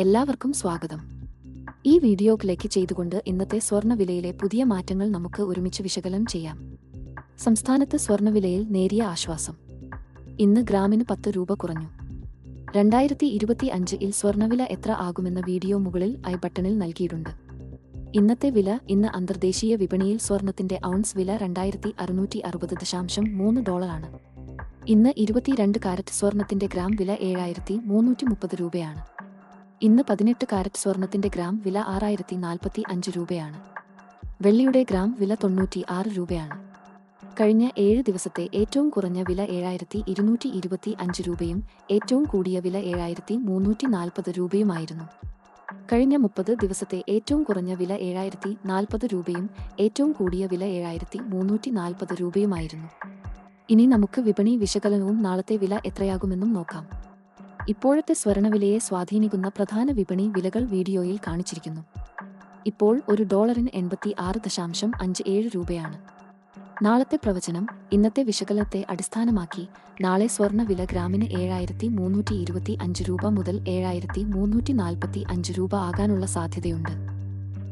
എല്ലാവർക്കും സ്വാഗതം. ഈ വീഡിയോ ക്ലിക്ക് ചെയ്തുകൊണ്ട് ഇന്നത്തെ സ്വർണവിലയിലെ പുതിയ മാറ്റങ്ങൾ നമുക്ക് ഒരുമിച്ച് വിശകലനം ചെയ്യാം. സംസ്ഥാനത്ത് സ്വർണവിലയിൽ നേരിയ ആശ്വാസം. ഇന്ന് ഗ്രാമിന് പത്ത് രൂപ കുറഞ്ഞു. രണ്ടായിരത്തി ഇരുപത്തി അഞ്ചിൽ സ്വർണവില എത്ര ആകുമെന്ന വീഡിയോ മുകളിൽ ഐ ബട്ടണിൽ നൽകിയിട്ടുണ്ട്. ഇന്നത്തെ വില ഇന്ന് അന്തർദേശീയ വിപണിയിൽ സ്വർണത്തിന്റെ ഔൺസ് വില രണ്ടായിരത്തി അറുന്നൂറ്റി അറുപത് ദശാംശം മൂന്ന് ഡോളറാണ്. ഇന്ന് ഇരുപത്തിരണ്ട് കാരറ്റ് സ്വർണത്തിന്റെ ഗ്രാം വില ഏഴായിരത്തി മുന്നൂറ്റി മുപ്പത് രൂപയാണ്. ഇന്ന് പതിനെട്ട് കാരറ്റ് സ്വർണത്തിന്റെ ഗ്രാം വില ആറായിരത്തി നാൽപ്പത്തി അഞ്ച് രൂപയാണ്. വെള്ളിയുടെ ഗ്രാം വില തൊണ്ണൂറ്റി ആറ് രൂപയാണ്. കഴിഞ്ഞ ഏഴ് ദിവസത്തെ ഏറ്റവും കുറഞ്ഞ വില ഏഴായിരത്തി ഇരുന്നൂറ്റി ഇരുപത്തി അഞ്ച് രൂപയും ഏറ്റവും കൂടിയ വില ഏഴായിരത്തി മുന്നൂറ്റി നാൽപ്പത് രൂപയുമായിരുന്നു. കഴിഞ്ഞ മുപ്പത് ദിവസത്തെ ഏറ്റവും കുറഞ്ഞ വില ഏഴായിരത്തി നാൽപ്പത് രൂപയും ഏറ്റവും കൂടിയ വില ഏഴായിരത്തി മുന്നൂറ്റി നാൽപ്പത് രൂപയുമായിരുന്നു. ഇനി നമുക്ക് വിപണി വിശകലനവും നാളത്തെ വില എത്രയാകുമെന്നും നോക്കാം. ഇപ്പോഴത്തെ സ്വർണവിലയെ സ്വാധീനിക്കുന്ന പ്രധാന വിപണി വിലകൾ വീഡിയോയിൽ കാണിച്ചിരിക്കുന്നു. ഇപ്പോൾ ഒരു ഡോളറിന് എൺപത്തി ആറ് ദശാംശം അഞ്ച് ഏഴ് രൂപയാണ്. നാളത്തെ പ്രവചനം ഇന്നത്തെ വിശകലനത്തെ അടിസ്ഥാനമാക്കി നാളെ സ്വർണ വില ഗ്രാമിന് ഏഴായിരത്തി മുന്നൂറ്റി ഇരുപത്തി അഞ്ച് രൂപ മുതൽ ഏഴായിരത്തി മുന്നൂറ്റി നാൽപ്പത്തി അഞ്ച് രൂപ ആകാനുള്ള സാധ്യതയുണ്ട്.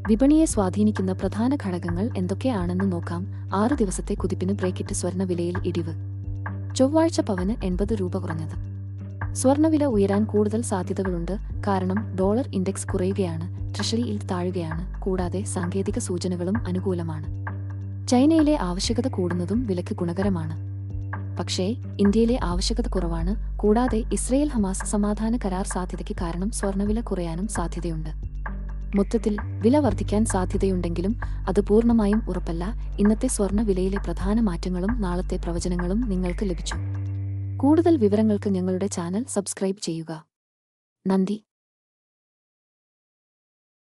വിപണിയെ സ്വാധീനിക്കുന്ന പ്രധാന ഘടകങ്ങൾ എന്തൊക്കെയാണെന്ന് നോക്കാം. ആറ് ദിവസത്തെ കുതിപ്പിന് ബ്രേക്കിട്ട് സ്വർണവിലയിൽ ഇടിവ്. ചൊവ്വാഴ്ച പവന് എൺപത് രൂപ കുറഞ്ഞത്. സ്വർണവില ഉയരാൻ കൂടുതൽ സാധ്യതകളുണ്ട്. കാരണം ഡോളർ ഇൻഡെക്സ് കുറയുകയാണ് ട്രഷറിയിൽ താഴുകയാണ് കൂടാതെ സാങ്കേതിക സൂചനകളും അനുകൂലമാണ്. ചൈനയിലെ ആവശ്യകത കൂടുന്നതും വിലക്ക് ഗുണകരമാണ്. പക്ഷേ ഇന്ത്യയിലെ ആവശ്യകത കുറവാണ് കൂടാതെ ഇസ്രയേൽ ഹമാസ് സമാധാന കരാർ സാധ്യതയ്ക്ക് കാരണം സ്വർണവില കുറയാനും സാധ്യതയുണ്ട്. മൊത്തത്തിൽ വില വർദ്ധിക്കാൻ സാധ്യതയുണ്ടെങ്കിലും അത് പൂർണമായും ഉറപ്പല്ല. ഇന്നത്തെ സ്വർണ വിലയിലെ പ്രധാന മാറ്റങ്ങളും നാളത്തെ പ്രവചനങ്ങളും നിങ്ങൾക്ക് ലഭിച്ചു. കൂടുതൽ വിവരങ്ങൾക്ക് ഞങ്ങളുടെ ചാനൽ സബ്സ്ക്രൈബ് ചെയ്യുക. നന്ദി.